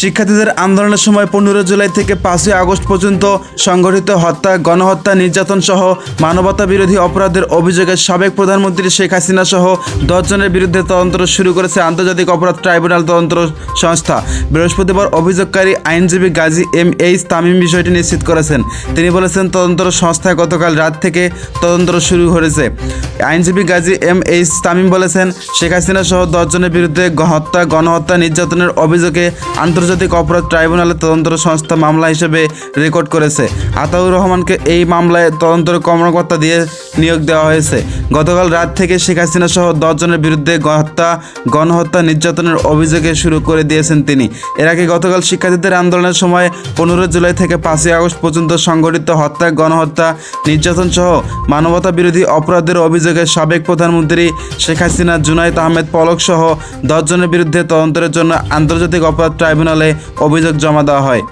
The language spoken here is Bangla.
শিক্ষার্থীদের আন্দোলনের সময় পনেরো জুলাই থেকে পাঁচই আগস্ট পর্যন্ত সংগঠিত হত্যা, গণহত্যা, নির্যাতন সহ মানবতা বিরোধী অপরাধের অভিযোগে সাবেক প্রধানমন্ত্রী শেখ হাসিনা সহ দশজনের বিরুদ্ধে তদন্ত শুরু করেছে আন্তর্জাতিক অপরাধ ট্রাইব্যুনাল তদন্ত সংস্থা। বৃহস্পতিবার অভিযোগকারী আইনজীবী গাজী এম এইচ তামিম বিষয়টি নিশ্চিত করেছেন। তিনি বলেছেন, তদন্ত সংস্থায় গতকাল রাত থেকে তদন্ত শুরু হয়েছে আইনজীবী গাজী এম এইচ তামিম বলেছেন, শেখ হাসিনা সহ দশজনের বিরুদ্ধে হত্যা গণহত্যা, নির্যাতনের অভিযোগে আন্তর্জাতিক অপরাধ ট্রাইব্যুনালে তদন্ত সংস্থা মামলা হিসেবে রেকর্ড করেছে। আতাউর রহমানকে এই মামলায় তদন্ত কর্মকর্তা দিয়ে নিয়োগ দেওয়া হয়েছে। গতকাল রাত থেকে শেখ হাসিনা সহ দশজনের বিরুদ্ধে হত্যা গণহত্যা নির্যাতনের অভিযোগে শুরু করে দিয়েছেন তিনি। এর আগে গতকাল শিক্ষার্থীদের আন্দোলনের সময় পনেরো জুলাই থেকে পাঁচই আগস্ট পর্যন্ত সংঘটিত হত্যা, গণহত্যা, নির্যাতন সহ মানবতা বিরোধী অপরাধের অভিযোগে সাবেক প্রধানমন্ত্রী শেখ হাসিনা, জুনাইদ আহমেদ পলক সহ দশজনের বিরুদ্ধে তদন্তের জন্য আন্তর্জাতিক অপরাধ ট্রাইব্যুনালে অভিযোগ জমা দেওয়া হয়।